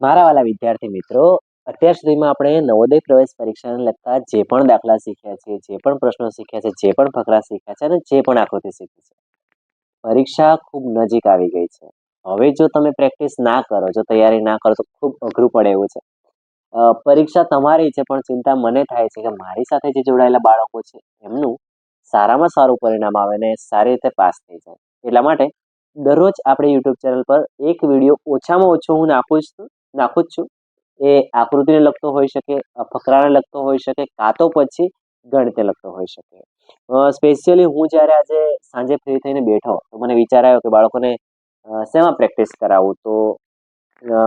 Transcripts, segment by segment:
મારા વાલા વિદ્યાર્થી મિત્રો, અત્યાર સુધીમાં આપણે નવોદય પ્રવેશ પરીક્ષાને લગતા જે પણ દાખલા શીખ્યા છે, જે પણ પ્રશ્નો શીખ્યા છે, જે પણ ફકરા શીખ્યા છે અને જે પણ આકૃતિ શીખી છે, પરીક્ષા ખૂબ નજીક આવી ગઈ છે. હવે જો તમે પ્રેક્ટિસ ના કરો, જો તૈયારી ના કરો તો ખૂબ અઘરું પડે એવું છે. પરીક્ષા તમારી છે, પણ ચિંતા મને થાય છે કે મારી સાથે જે જોડાયેલા બાળકો છે, એમનું સારામાં સારું પરિણામ આવે ને સારી રીતે પાસ થઈ જાય. એટલા માટે દરરોજ આપણે યુટ્યુબ ચેનલ પર એક વીડિયો ઓછામાં ઓછો હું નાખું છું. નાખું જ છું. એ આકૃતિને લગતો હોઈ શકે ફકરાને લગતો હોઈ શકે, કાં તો પછી ગણિતને લગતો હોઈ શકે. સ્પેશિયલી હું જ્યારે આજે સાંજે ફ્રી થઈને બેઠો, તો મને વિચાર આવ્યો કે બાળકોને શેમાં પ્રેક્ટિસ કરાવું? તો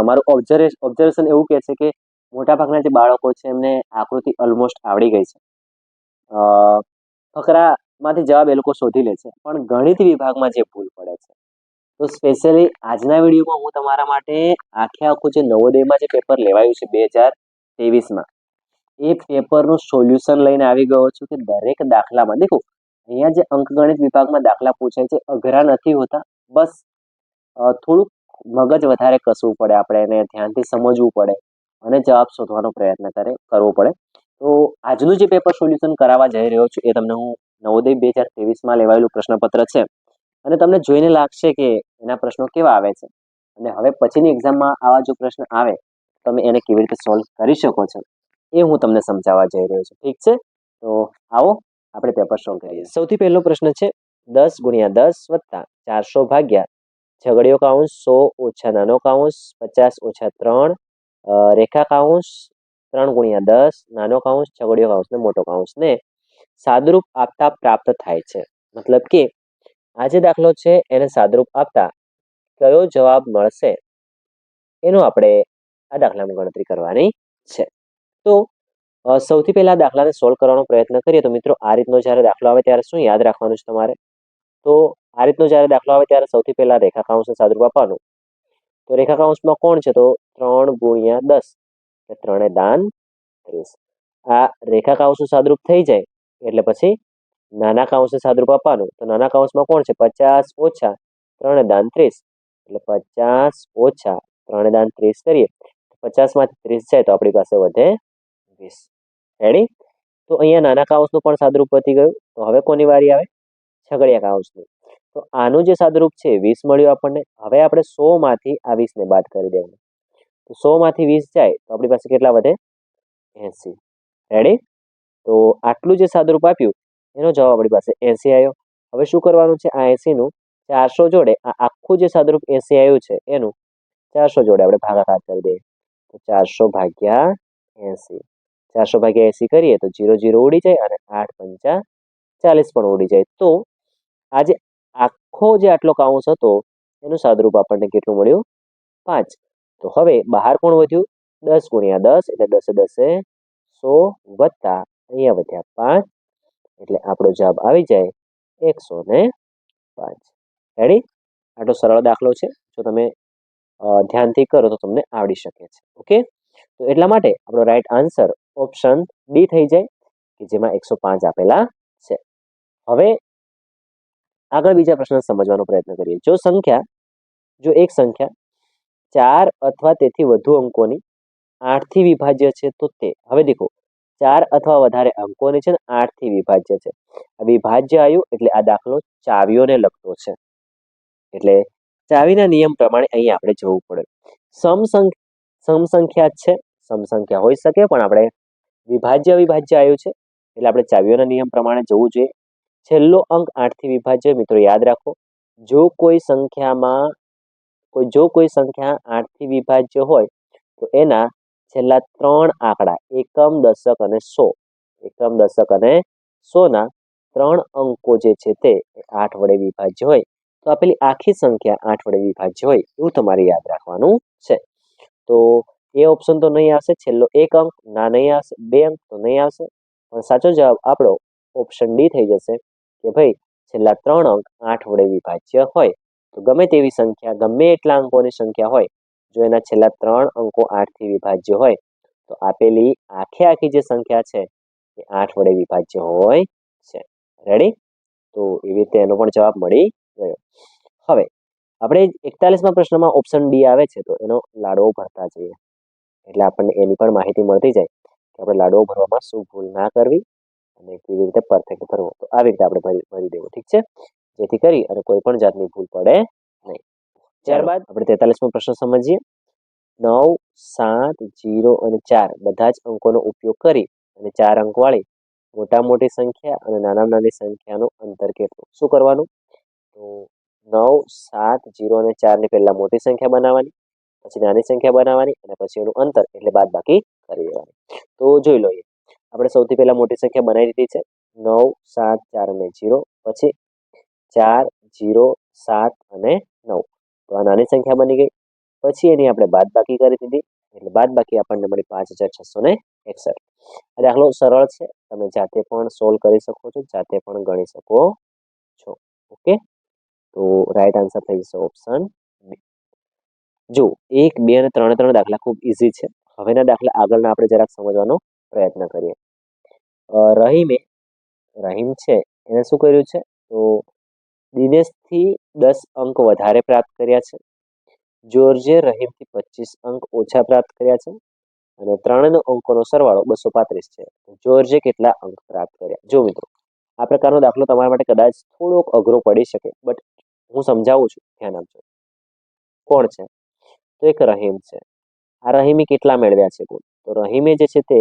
મારું ઓબ્ઝર્વેશન ઓબ્ઝર્વેશન એવું કહે છે કે મોટાભાગના જે બાળકો છે એમને આકૃતિ ઓલમોસ્ટ આવડી ગઈ છે. ફકરામાંથી જવાબ એ લોકો શોધી લે છે. પણ ગણિત વિભાગમાં જે ભૂલ પડે છે તો સ્પેશિયલી આજના વિડીયોમાં હું તમારા માટે આખે આખું જે નવોદયમાં જે પેપર લેવાયું છે બે હજાર ત્રેવીસમાં, એ પેપરનું સોલ્યુશન લઈને આવી ગયો છું કે દરેક દાખલામાં, દેખો, અહીંયા જે અંકગણિત વિભાગમાં દાખલા પૂછાય છે, અઘરા નથી હોતા, બસ થોડુંક મગજ વધારે કસવું પડે આપણે એને ધ્યાનથી સમજવું પડે અને જવાબ શોધવાનો પ્રયત્ન કરે, કરવો પડે. તો આજનું જે પેપર સોલ્યુશન કરાવવા જઈ રહ્યો છું, એ તમને હું નવોદય બે હજાર ત્રેવીસમાં લેવાયેલું પ્રશ્નપત્ર છે. અને તમને જોઈને લાગશે કે એના પ્રશ્નો કેવા આવે છે. અને હવે પછીની એક્ઝામમાં આવા જો પ્રશ્ન આવે, તમે એને કેવી રીતે સોલ્વ કરી શકો છો, એ હું તમને સમજાવવા જઈ રહ્યો છું. ઠીક છે? તો આવો, આપણે પેપર સોલ્વ કરીએ. સૌથી પહેલો પ્રશ્ન છે, દસ ગુણ્યા દસ વત્તા ચારસો ભાગ્યા. છગડીયો કાઉન્સ સો ઓછા નાનો કાઉન્સ પચાસ ઓછા ત્રણ રેખા કાઉન્સ ત્રણ ગુણ્યા દસ, નાનો કાઉન્સ છગડીયો કાઉન્સ ને મોટો કાઉન્સ ને સાદરૂપ આપતા પ્રાપ્ત થાય છે. મતલબ કે આ જે દાખલો છે એને સાદરૂપ આપતા. કયો જવાબ મળશે? એનો આપણે આ દાખલામાં ગણતરી કરવાની છે. તો સૌથી પહેલા દાખલાને સોલ્વ કરવાનો પ્રયત્ન કરીએ તો મિત્રો આ રીતનો જ્યારે દાખલો આવે ત્યારે શું યાદ રાખવાનું છે તમારે? તો આ રીતનો જ્યારે દાખલો આવે ત્યારે સૌથી પહેલા રેખા કાઉન્સને સાદરૂપ આપવાનું. તો રેખા કાઉન્સમાં કોણ છે? તો ત્રણ ગુણ્યા દસ. ત્રણે દાન ત્રીસ. આ રેખા કાઉન્સનું સાદરૂપ થઈ જાય. એટલે પછી નાના કાઉન્સને સાદરૂપ આપવાનું. તો નાના કાઉન્સમાં કોણ છે? પચાસ ઓછા ત્રણે દાન ત્રીસ. એટલે પચાસ ઓછા ત્રણે દાન ત્રીસ કરીએ. પચાસમાંથી ત્રીસ જાય તો આપણી પાસે વધે વીસ. રેડી તો અહીંયા નાના કાઉન્સનું પણ સાદરૂપ વધી ગયું. તો હવે કોની વારી આવે? છગડિયા કાઉન્સની તો આનું જે સાદરૂપ છે વીસ મળ્યું આપણને. હવે આપણે સો માંથી આ વીસને બાદ કરી દેવાનું. તો સો માંથી વીસ જાય તો આપણી પાસે કેટલા વધે? એસી. રેડી તો આટલું જે સાદરૂપ આપ્યું એનો જવાબ આપણી પાસે એસી આવ્યો હવે શું કરવાનું છે? આ એસીનું ચારસો જોડે આ આખું જે સાદરૂપ એસી આવ્યું છે, એનું ચારસો જોડે આપણે ભાગાકાર કરી દઈએ. તો ચારસો ભાગ્યા એસી. ચારસો ભાગ્યા એસી કરીએ તો જીરો જીરો ઉડી જાય અને આઠ પંચા ચાલીસ પણ ઉડી જાય. તો આજે આખો જે આટલો કાઉન્સ હતો, એનું સાદરૂપ આપણને કેટલું મળ્યું? પાંચ. તો હવે બહાર કોણ વધ્યું? દસ ગુણ્યા દસ એટલે દસે દસે સો વત્તા અહીંયા વધ્યા પાંચ. એટલે આપણો જવાબ આવી જાય એકસો ને પાંચ. રેડી આટલો સરળ દાખલો છે. જો તમે ધ્યાનથી કરો તો તમને આવડી શકે છે. ઓકે તો એટલા માટે આપણો રાઈટ આન્સર ઓપ્શન ડી થઈ જાય, કે જેમાં એકસો પાંચ આપેલા છે. હવે આગળ બીજા પ્રશ્ન સમજવાનો પ્રયત્ન કરીએ. જો સંખ્યા, જો એક સંખ્યા ચાર અથવા તેથી વધુ અંકોની આઠથી વિભાજ્ય છે તો તે. હવે દેખો ચાર અથવા વધારે અંકોની છે ને આઠથી વિભાજ્ય છે. વિભાજ્ય આવ્યું એટલે આ દાખલો ચાવીઓને લગતો છે. એટલે ચાવીના નિયમ પ્રમાણે અહીં આપણે જવું પડે. સમસંખ, સમસંખ્યા છે. સમસંખ્યા હોઈ શકે પણ આપણે વિભાજ્ય અવિભાજ્ય આવ્યું છે. એટલે આપણે ચાવીઓના નિયમ પ્રમાણે જવું જોઈએ. છેલ્લો અંક આઠથી વિભાજ્ય મિત્રો યાદ રાખો. જો કોઈ સંખ્યામાં, કોઈ, જો કોઈ સંખ્યા આઠથી વિભાજ્ય હોય તો એના છેલ્લા ત્રણ આંકડા, એકમ, દશક અને સો. એકમ, દશક અને સોના ત્રણ અંકો જે છે તે આઠ વડે વિભાજ્ય હોય. તો આપેલી આખી સંખ્યા આઠ વડે વિભાજ્ય હોય એવું તમારે યાદ રાખવાનું છે. તો એ ઓપ્શન તો નહીં આવશે, છેલ્લો એક અંક, ના નહીં આવશે, બે અંક તો નહીં આવશે. પણ સાચો જવાબ આપણો ઓપ્શન ડી થઈ જશે કે ભાઈ છેલ્લા ત્રણ અંક આઠ વડે વિભાજ્ય હોય. તો ગમે તેવી સંખ્યા, ગમે એટલા અંકોની સંખ્યા હોય જો એના છેલ્લા ત્રણ અંકો આઠથી વિભાજ્ય હોય, તો આપેલી આખે આખી જે સંખ્યા છે, એ આઠ વડે વિભાજ્ય હોય છે. રેડી તો એવી રીતે એનો પણ જવાબ મળી ગયો. હવે, આપણે એકતાલીસમાં પ્રશ્નમાં ઓપ્શન ડી આવે છે, તો એનો લાડવો ભરતા જઈએ. એટલે આપણને એની પણ માહિતી મળતી જાય કે આપણે લાડવો ભરવામાં શું ભૂલ ના કરવી અને કેવી રીતે પરફેક્ટ ભરવો. તો આવી રીતે આપણે ભરી ભરી દેવું. ઠીક છે? જેથી કરી અને કોઈ પણ જાતની ભૂલ પડે નહીં. ત્યારબાદ આપણે તેતાલીસમો પ્રશ્ન સમજીએ. નવ સાત જીરો અને ચાર બધા જ અંકોનો ઉપયોગ કરી અને ચાર અંકવાળી મોટા મોટી સંખ્યા અને નાના નાની સંખ્યાનો અંતર કેટલું? શું કરવાનું? તો નવ સાત જીરો અને ચારની પહેલાં મોટી સંખ્યા બનાવવાની પછી નાની સંખ્યા બનાવવાની અને પછી એનું અંતર એટલે બાદ બાકી કરી દેવાની. તો જોઈ લઈએ. આપણે સૌથી પહેલાં મોટી સંખ્યા બનાવી દીધી છે. નવ સાત ચાર અને જીરો પછી ચાર જીરો સાત અને નવ. તો આ નાની સંખ્યા બની ગઈ. પછી એની આપણે બાદ બાકી કરી દીધી. એટલે બાદ બાકી આપણને મળી પાંચ હજાર છસો ને એકસઠ. આ દાખલો સરળ છે. તમે જાતે પણ સોલ્વ કરી શકો છો, જાતે પણ ગણી શકો છો. ઓકે તો રાઈટ આન્સર થઈ જશે ઓપ્શન જો એક, બે અને ત્રણે ત્રણ દાખલા ખૂબ ઇઝી છે. હવેના દાખલા આગળના આપણે જરાક સમજવાનો પ્રયત્ન કરીએ. રહીમે, રહીમ છે. એને શું કર્યું છે? તો દિનેશથી દસ અંક વધારે પ્રાપ્ત કર્યા છે. જોર્જે રહીમથી પચીસ અંક ઓછા પ્રાપ્ત કર્યા છે અને ત્રણેય અંકોનો સરવાળો બસો પાંત્રીસ છે. જોર્જે કેટલા અંક પ્રાપ્ત કર્યા? જો મિત્રો, આ પ્રકારનો દાખલો તમારા માટે કદાચ થોડોક અઘરો પડી શકે, બટ હું સમજાવું છું. ધ્યાન આપજો. કોણ છે? તો એક રહીમ છે. આ રહીમે કેટલા મેળવ્યા છે ગુણ તો રહીમે જે છે તે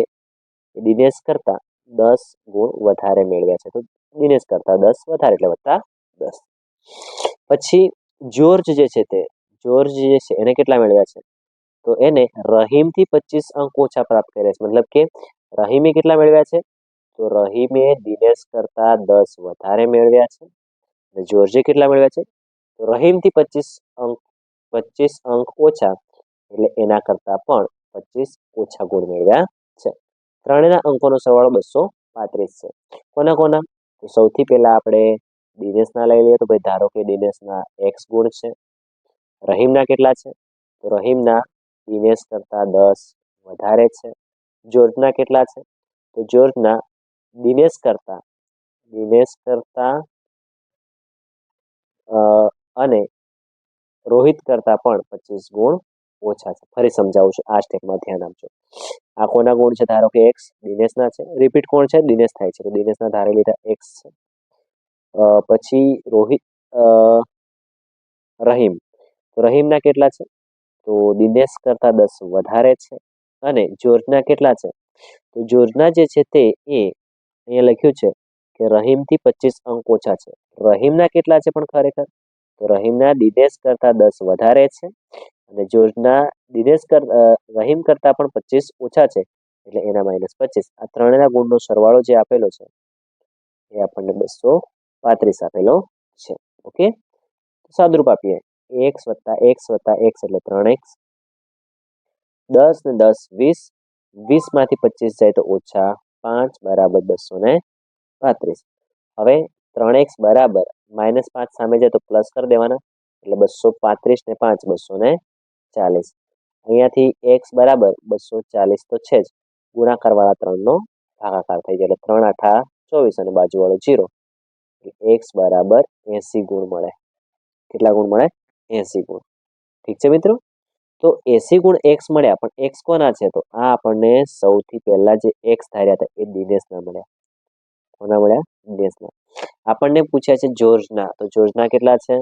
દિનેશ કરતા દસ ગુણ વધારે મેળવ્યા છે. તો દિનેશ કરતા દસ વધારે એટલે વત્તા દસ. પછી જ્યોર્જ જે છે તે જોર્જ જે છે એને કેટલા મેળવ્યા છે? તો એને રહીમથી પચીસ અંક ઓછા પ્રાપ્ત કર્યા છે. મતલબ કે રહીમે કેટલા મેળવ્યા છે? તો રહીમે દિનેશ કરતા દસ વધારે મેળવ્યા છે. અને જ્યોર્જે કેટલા મેળવ્યા છે? તો રહીમથી પચીસ અંક પચીસ અંક ઓછા, એટલે એના કરતાં પણ પચીસ ઓછા ગુણ મેળવ્યા છે. ત્રણેયના અંકોનો સરવાળો બસો પાંત્રીસ છે. કોના કોના? તો સૌથી પહેલાં આપણે દિનેશના લઈ લઈએ તો ભાઈ ધારો કે દિનેશના એક્સ ગુણ છે રહીમના કેટલા છે? તો રહીમના દિનેશ કરતાં દસ વધારે છે. જોર્જના કેટલા છે? તો જોર્જના દિનેશ કરતાં દિનેશ કરતાં અને રોહિત કરતાં પણ પચીસ ગુણ ઓછા છે. ફરી સમજાવું છું, આ સ્ટેપમાં ધ્યાન આપજો. આ કોના ગુણ છે? ધારો કે એક્સ દિનેશના છે. રિપીટ કોણ છે? દિનેશ થાય છે. તો દિનેશના ધારે લીધા એક્સ છે. પછી રોહિત રહીમ. તો રહીમના કેટલા છે? તો દિનેશ કરતાં દસ વધારે છે. અને જોર્જના કેટલા છે? તો જોર્જના જે છે તે, એ અહીંયા લખ્યું છે કે રહીમથી પચીસ અંક ઓછા છે. રહીમના કેટલા છે પણ ખરેખર? તો રહીમના દિનેશ કરતાં દસ વધારે છે. અને જોર્જના દિનેશ કર રહીમ કરતાં પણ પચીસ ઓછા છે. એટલે એના માઇનસ પચીસ. આ ત્રણેયના ગુણનો સરવાળો જે આપેલો છે, એ આપણને બસો પાંત્રીસ આપેલો છે. ઓકે? સાદરૂપ આપીએ. એક્સ વત્તા એક્સ વત્તા એક્સ એટલે ત્રણ એક્સ. દસ ને દસ વીસ. વીસમાંથી પચીસ જાય તો ઓછા પાંચ બરાબર બસો ને પાંત્રીસ. હવે ત્રણ એક્સ બરાબર માઇનસ પાંચ સામે જાય તો પ્લસ કરી દેવાના. એટલે બસો પાંત્રીસ ને પાંચ, બસો ને ચાલીસ. અહીંયાથી એક્સ બરાબર બસો ચાલીસ તો છે જ. ગુણાકારવાળા ત્રણનો ભાગાકાર થઈ જાય એટલે ત્રણ આઠા ચોવીસ અને બાજુવાળો જીરો. એક્સ બરાબર એસી ગુણ મળે. કેટલા ગુણ મળે? એસી ગુણ. ઠીક છે મિત્રો? તો એસી ગુણ એક્સ મળ્યા, પણ એક્સ કોના છે? તો આ આપણને સૌથી પહેલા જે એક્સ ધાર્યા હતા, એ દિનેશના મળ્યા. કોના મળ્યા? દિનેશના. આપણને પૂછ્યા છે જોર્જના. તો જોર્જના કેટલા છે?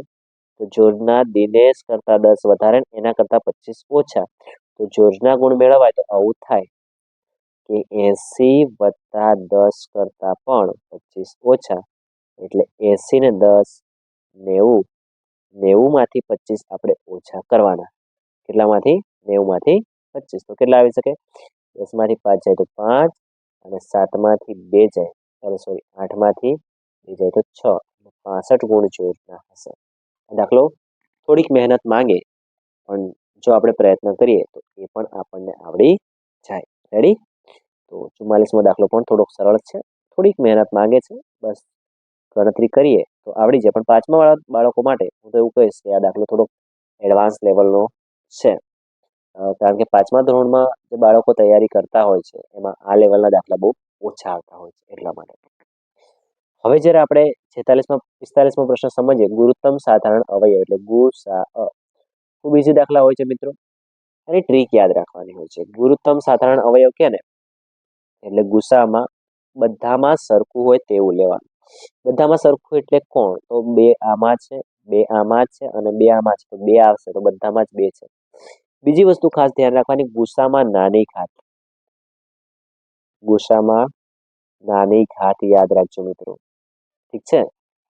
તો જોર્જના દિનેશ કરતા દસ વધારે એના કરતા પચીસ ઓછા. તો જોર્જના ગુણ મેળવાય તો આવું થાય કે એસી વત્તા દસ કરતા પણ પચીસ ઓછા. એટલે એસી ને દસ, નેવું, નેવુંમાંથી પચીસ આપણે ઓછા કરવાના. કેટલામાંથી? નેવુંમાંથી પચીસ તો કેટલા આવી શકે? દસમાંથી પાંચ જાય તો પાંચ અને સાતમાંથી બે જાય. અરે સોરી આઠમાંથી બે જાય તો છ. પાસઠ ગુણ જોડના હશે. દાખલો, થોડીક મહેનત માંગે, પણ જો આપણે પ્રયત્ન કરીએ, તો એ પણ આપણને આવડી જાય. રેડી તો ચુમ્માલીસમો દાખલો પણ થોડોક સરળ છે. થોડીક મહેનત માંગે છે. બસ ગણતરી કરીએ, તો આવડી જાય. પણ પાંચમા વાળા બાળકો માટે હું તો એવું કહીશ કે આ દાખલો થોડોક એડવાન્સ લેવલનો છે. કારણ કે પાંચમા ધોરણમાં જે બાળકો તૈયારી કરતા હોય છે, એમાં આ લેવલના દાખલા બહુ ઓછા આવતા હોય છે એટલા માટે. હવે જ્યારે આપણે છેતાલીસમાં, પિસ્તાલીસમાં પ્રશ્ન સમજીએ, ગુરુત્તમ સાધારણ અવયવ એટલે ગુ, સા, અ. ખૂબ ઇઝી દાખલા હોય છે મિત્રો. અને ટ્રીક યાદ રાખવાની હોય છે. ગુરુત્તમ સાધારણ અવયવ કે ને એટલે ગુસ્સામાં બધામાં સરખું હોય તેવું લેવાનું. બધામાં સરખું એટલે કોણ? તો બે આમાં છે, બે આમાં છે અને બે આમાં છે. તો બે આવશે, તો બધામાં જ બે છે. બીજી વસ્તુ ખાસ ધ્યાન રાખવાની ગુસામાં નાની ઘાત ગુસામાં નાની ઘાત યાદ રાખજો મિત્રો. ઠીક છે?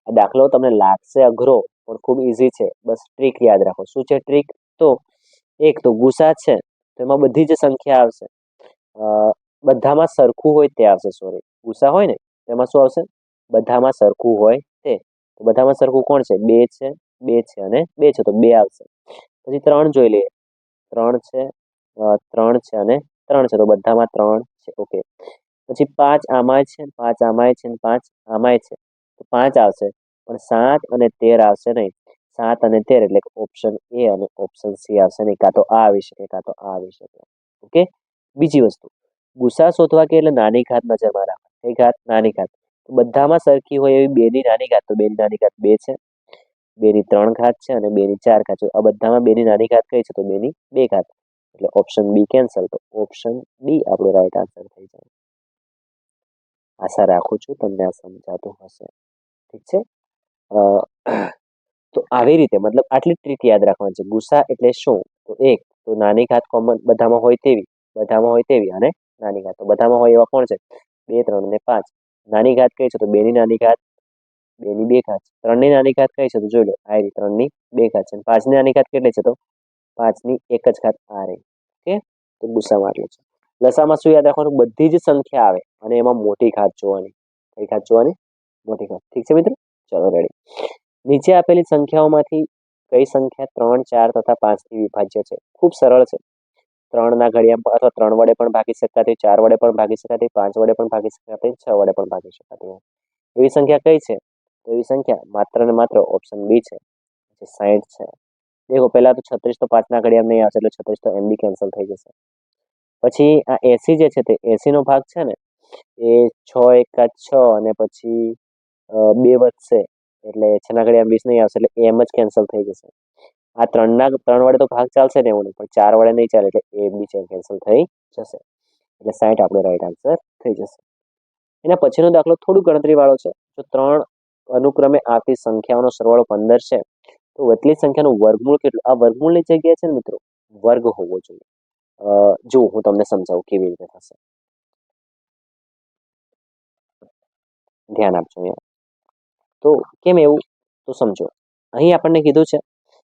આ દાખલો તમને લાગશે અઘરો, પણ ખૂબ ઇઝી છે. બસ ટ્રીક યાદ રાખો. શું છે ટ્રીક? તો એક તો ગુસા છે, તો એમાં બધી જ સંખ્યા આવશે. બધામાં સરખું હોય તે આવશે, સોરી. ગુસા હોય ને, તેમાં શું આવશે? બધામાં સરખું હોય તે. તો બધામાં સરખું કોણ છે? બે છે બે છે અને બે છે, તો બે આવશે. પછી ત્રણ જોઈ લઈએ. ત્રણ છે ત્રણ છે અને ત્રણ છે, તો બધામાં ત્રણ છે. ઓકે. પછી પાંચ આમાંય છે પાંચ આમાંય છે પાંચ આમાંય છે. તો પાંચ આવશે. પણ સાત અને તેર આવશે નહીં. સાત અને તેર એટલે ઓપ્શન એ અને ઓપ્શન સી આવશે નહીં. કાં તો આ આવી શકે, કાં તો આ આવી શકે. ઓકે? બીજી વસ્તુ. ગુસા શોધવા કે એટલે નાની ઘાત નજરમાં રાખવા કઈ ઘાત? નાની ઘાત. બધામાં સરખી હોય એવી બેની નાની ઘાત, તો બેની નાની ઘાત બે છે. બેની ત્રણ ઘાત છે અને બેની ચાર ઘાત છે. આ બધામાં બેની નાની ઘાત કઈ છે? તો બેની બે ઘાત. એટલે ઓપ્શન બી કેન્સલ તો ઓપ્શન બી આપણો રાઈટ આન્સર થઈ જાય. આશા રાખું છું તમને આ સમજાતું હશે. ઠીક છે? તો આવી રીતે, મતલબ આટલી ટ્રીક યાદ રાખવાની છે. ગુસ્સા એટલે શું? તો એક, તો નાની ઘાત કોમન બધામાં હોય તેવી, બધામાં હોય તેવી અને નાની ઘાત. તો બધામાં હોય એવા કોણ છે? બે, ત્રણ અને પાંચ. નાની ઘાત કઈ છે તો બેની નાની ઘાત, બેની બે ઘાત. છે ત્રણની નાની ઘાત કઈ છે તો જોઈ લો, આ રહી ત્રણની બે ઘાત છે. પાંચની નાની ઘાત કેટલી છે તો? પાંચની એક જ ઘાત આ રહી. ઓકે? તો ગુસ્સામાં આટલું છે. લસામાં શું યાદ રાખવાનું? બધી જ સંખ્યા આવે અને એમાં મોટી ઘાત જોવાની. કઈ ઘાત જોવાની? મોટી ઘાત. ઠીક છે મિત્રો? ચલો રેડી નીચે આપેલી સંખ્યાઓમાંથી કઈ સંખ્યા ત્રણ, ચાર તથા પાંચથી વિભાજ્ય છે? ખૂબ સરળ છે. ત્રણના ઘડિયા અથવા ત્રણ વડે પણ ભાગી શકાતી, ચાર વડે પણ ભાગી શકાતી, પાંચ વડે પણ ભાગી શકાતી, છ વડે પણ ભાગી શકાતી એવી સંખ્યા કઈ છે? તો એવી સંખ્યા માત્ર ને માત્ર ઓપ્શન બી છે, જે સાઈઠ છે. દેખો, પહેલાં તો છત્રીસ તો પાંચના ઘડિયા નહીં આવશે, એટલે છત્રીસ તો એમ બી કેન્સલ થઈ જશે. પછી આ એસી જે છે તે એસીનો ભાગ છે ને, એ છ એકા છ અને પછી બે વધશે, એટલે છના ઘડિયા વીસ નહીં આવશે, એટલે એમ જ કેન્સલ થઈ જશે. આ ત્રણના ત્રણ વડે તો ભાગ ચાલશે ને એવું નહીં, પણ ચાર વડે નહીં ચાલે એટલે એ બી કેન્સલ થઈ જશે. એટલે સાઈઠ આપણો રાઈટ આન્સર થઈ જશે. એના પછીનો દાખલો થોડું ગણતરી વાળો છે. જો ત્રણ અનુક્રમે આવતી સંખ્યાઓનો સરવાળો પંદર છે, તો એટલી સંખ્યાનું વર્ગમૂળ કેટલું? આ વર્ગમૂળની જગ્યાએ છે ને મિત્રો, વર્ગ હોવો જોઈએ. જો હું તમને સમજાવું કેવી રીતે થશે. ધ્યાન આપજો અહીંયા. તો કેમ એવું? તો સમજો. અહીં આપણને કીધું છે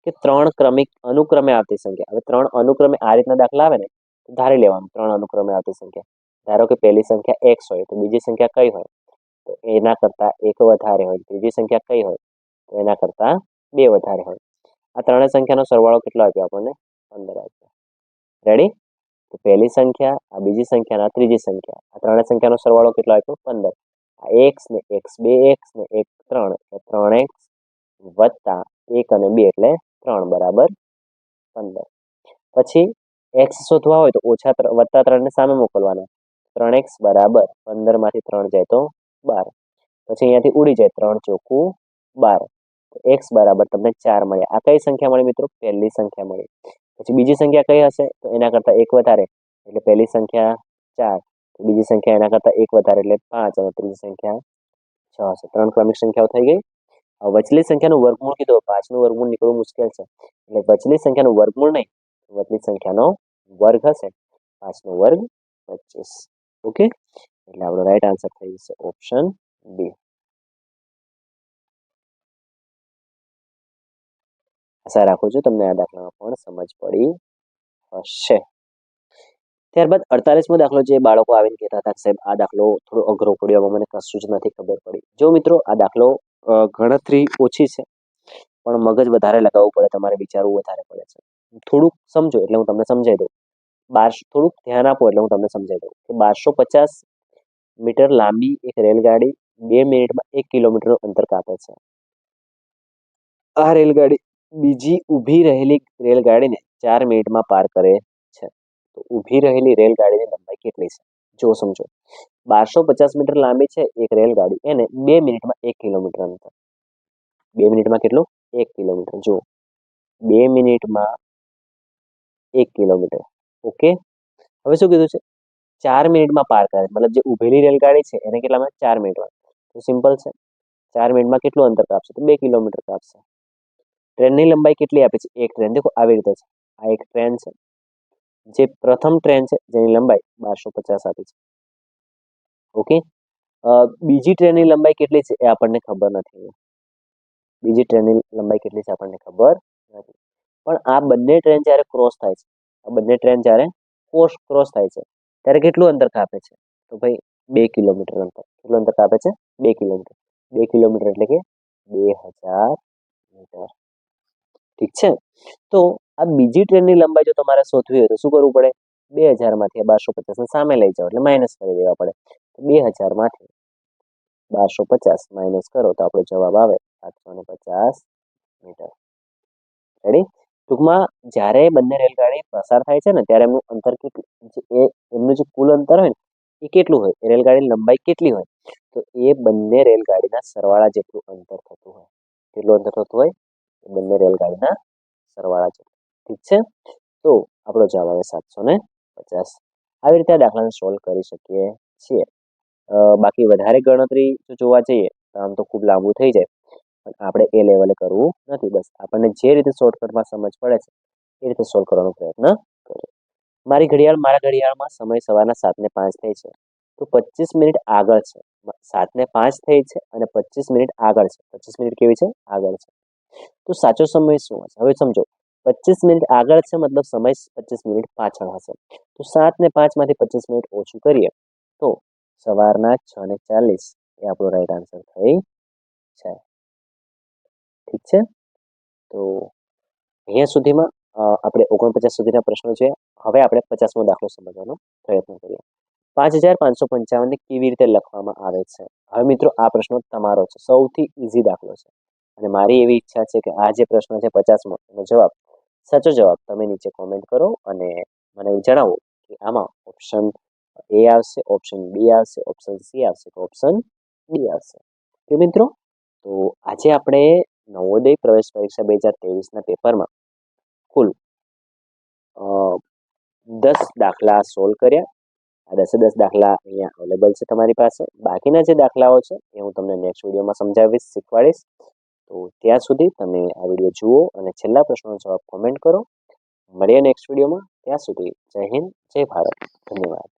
કે ત્રણ ક્રમિક અનુક્રમે આવતી સંખ્યા. હવે ત્રણ અનુક્રમે આ રીતના દાખલા આવે ને, તો ધારી લેવાનું, ત્રણ અનુક્રમે આવતી સંખ્યા. ધારો કે પહેલી સંખ્યા એક્સ હોય, તો બીજી સંખ્યા કઈ હોય? તો એના કરતાં એક વધારે હોય, ત્રીજી સંખ્યા કઈ હોય? તો એના કરતાં બે વધારે હોય. આ ત્રણેય સંખ્યાનો સરવાળો કેટલો આપ્યો આપણને? પંદર આપ્યો. રેડી તો પહેલી સંખ્યા, આ બીજી સંખ્યા આ ત્રીજી સંખ્યા. આ ત્રણેય સંખ્યાનો સરવાળો કેટલો આપ્યો? પંદર. આ એક્સ ને એક્સ બે એક્સ ને એક ત્રણ. ત્રણ એક્સ વત્તા એક અને બે એટલે ત્રણ, બરાબર? પંદર. પછી એક્સ શોધવા હોય તો ઓછા વત્તા ત્રણને સામે મોકલવાના. ત્રણ એક્સ બરાબર. પંદરમાંથી ત્રણ જાય તો બાર. પછી અહીંયાથી ઉડી જાય ત્રણ ચોખ્ખું બાર. એક્સ બરાબર, તમને ચાર મળ્યા. આ કઈ સંખ્યા મળી મિત્રો? પહેલી સંખ્યા મળી. પછી બીજી સંખ્યા કઈ હશે? તો એના કરતાં એક વધારે. એટલે પહેલી સંખ્યા ચાર. બીજી સંખ્યા એના કરતાં એક વધારે એટલે પાંચ. અને ત્રીજી સંખ્યા છ હશે. ત્રણ ક્રમિક સંખ્યાઓ થઈ ગઈ. વચલી સંખ્યાનું વર્ગમૂળ કીધું પાંચનું વર્ગમૂળ નીકળવું મુશ્કેલ છે. એટલે વચલી સંખ્યાનું વર્ગમૂળ નહીં, વચલી સંખ્યાનો વર્ગ હશે. પાંચનો વર્ગ પચીસ. ઓકે? એટલે આપણો રાઈટ આન્સર થઈ જશે ઓપ્શન બી આશા રાખું છું તમને આ દાખલામાં પણ સમજ પડી હશે. ત્યારબાદ અડતાલીસમો દાખલો જે બાળકો આવીને કહેતા હતા સાહેબ, આ દાખલો થોડો અઘરો પડ્યો મને કશું જ નથી ખબર પડી. જો મિત્રો, આ દાખલો ગણતરી ઓછી છે. પણ મગજ વધારે લગાવવું પડે, તમારે વિચારવું વધારે પડે છે. થોડુંક સમજો, એટલે હું તમને સમજાવી દઉં. બાર થોડુંક ધ્યાન આપો, એટલે હું તમને સમજાવી દઉં કે બારસો પચાસ મીટર લાંબી એક રેલગાડી બે મિનિટમાં એક કિલોમીટરનું અંતર કાપે છે. આ રેલગાડી બીજી ઊભી રહેલી રેલગાડીને ચાર મિનિટમાં પાર કરે છે. તો ઊભી રહેલી રેલગાડીની લંબાઈ કેટલી છે? જો સમજો. બારસો પચાસ મીટર લાંબી છે, એક રેલગાડી એને બે મિનિટમાં એક કિલોમીટર અંતર. બે મિનિટમાં કેટલું? એક કિલોમીટર. જુઓ. બે મિનિટમાં એક કિલોમીટર. ઓકે? હવે શું કીધું છે? ચાર મિનિટમાં પાર કરે. મતલબ જે ઊભેલી રેલગાડી છે, એને કેટલામાં? ચાર મિનિટમાં. તો સિમ્પલ છે. ચાર મિનિટમાં કેટલું અંતર કાપશે? તો બે કિલોમીટર કાપશે. ટ્રેનની લંબાઈ કેટલી આપે છે? એક ટ્રેન. દેખો, આવી રીતે છે. આ એક ટ્રેન છે. જે પ્રથમ ટ્રેન છે, જેની લંબાઈ બારસો પચાસ આપી છે. ઓકે? બીજી ટ્રેનની લંબાઈ કેટલી છે એ આપણને ખબર નથી. બીજી ટ્રેનની લંબાઈ કેટલી છે આપણને ખબર નથી. પણ આ બંને ટ્રેન જ્યારે ક્રોસ થાય છે, આ બંને ટ્રેન જ્યારે ક્રોસ ક્રોસ થાય છે, ત્યારે કેટલું અંતર કાપે છે? તો ભાઈ બે કિલોમીટર અંતર. કેટલું અંતર કાપે છે? બે કિલોમીટર. બે કિલોમીટર એટલે કે બે હજાર મીટર. ઠીક છે? તો આ બીજી ટ્રેનની લંબાઈ જો તમારે શોધવી હોય તો શું કરવું પડે? બે હજારમાંથી બારસો પચાસને સામે લઈ જાઓ એટલે માઇનસ કરી દેવા પડે. બે હજારમાંથી. બારસો પચાસ માઇનસ કરો તો આપણો જવાબ આવે સાતસો ને પચાસ મીટર રેડી ટૂંકમાં જ્યારે બંને રેલગાડી પસાર થાય છે ને, ત્યારે એમનું અંતર કેટલું એમનું જે કુલ અંતર હોય ને, એ કેટલું હોય? એ રેલગાડીની લંબાઈ કેટલી હોય? તો એ બંને રેલગાડીના સરવાળા જેટલું અંતર થતું હોય. કેટલું અંતર થતું હોય? એ બંને રેલગાડીના સરવાળા જેટલું. ઠીક છે? તો આપણો જવાબ આવે સાતસો ને પચાસ. આવી રીતે આ દાખલાને સોલ્વ કરી શકીએ છીએ. બાકી વધારે ગણતરી જોવા જઈએ, તો આમ તો ખૂબ લાંબુ થઈ જાય. પણ આપણે એ લેવલે કરવું નથી, બસ આપણને જે રીતે શોર્ટકટમાં સમજ પડે છે, એ રીતે સોલ્વ કરવાનો પ્રયત્ન કરો મારી ઘડિયાળ મારા ઘડિયાળમાં સમય સવારના સાતને પાંચ થઈ છે. તો પચીસ મિનિટ આગળ છે. સાતને પાંચ થઈ છે અને પચીસ મિનિટ આગળ છે. પચીસ મિનિટ કેવી છે? આગળ છે. તો સાચો સમય શું હશે? હવે સમજો પચીસ મિનિટ આગળ છે મતલબ સમય પચીસ મિનિટ પાછળ હશે. તો સાત ને પાંચમાંથી પચીસ મિનિટ ઓછું કરીએ, તો સવારના છ ને ચાલીસ એ આપણો રાઈટ આન્સર થઈ છે ઠીક છે? તો અહીંયા સુધીમાં આપણે ઓગણપચાસ સુધીના પ્રશ્નો છે. હવે આપણે પચાસમો દાખલો સમજવાનો પ્રયત્ન કરીએ. પાંચ હજાર પાંચસો પંચાવનને કેવી રીતે લખવામાં આવે છે? હવે મિત્રો, આ પ્રશ્ન તમારો છે. સૌથી ઇઝી દાખલો છે. અને મારી એવી ઈચ્છા છે કે આ જે પ્રશ્ન છે પચાસમો, એનો જવાબ, સાચો જવાબ તમે નીચે કોમેન્ટ કરો અને મને જણાવો કે આમાં ઓપ્શન એ આવશે ઓપ્શન બી આવશે ઓપ્શન સી આવશે તો ઓપ્શન ડી આવશે કે મિત્રો તો આજે આપણે નવોદય પ્રવેશ પરીક્ષા બે હજાર તેવીસના પેપરમાં કુલ દસ દાખલા સોલ્વ કર્યા આ દસે દસ દાખલા અહીંયા અવેલેબલ છે તમારી પાસે બાકીના જે દાખલાઓ છે એ હું તમને નેક્સ્ટ વિડીયોમાં સમજાવીશ શીખવાડીશ તો ત્યાં સુધી તમે આ વીડિયો જુઓ અને છેલ્લા પ્રશ્નનો જવાબ કોમેન્ટ કરો મળીએ નેક્સ્ટ વિડીયોમાં ત્યાં સુધી જય હિન્દ જય ભારત ધન્યવાદ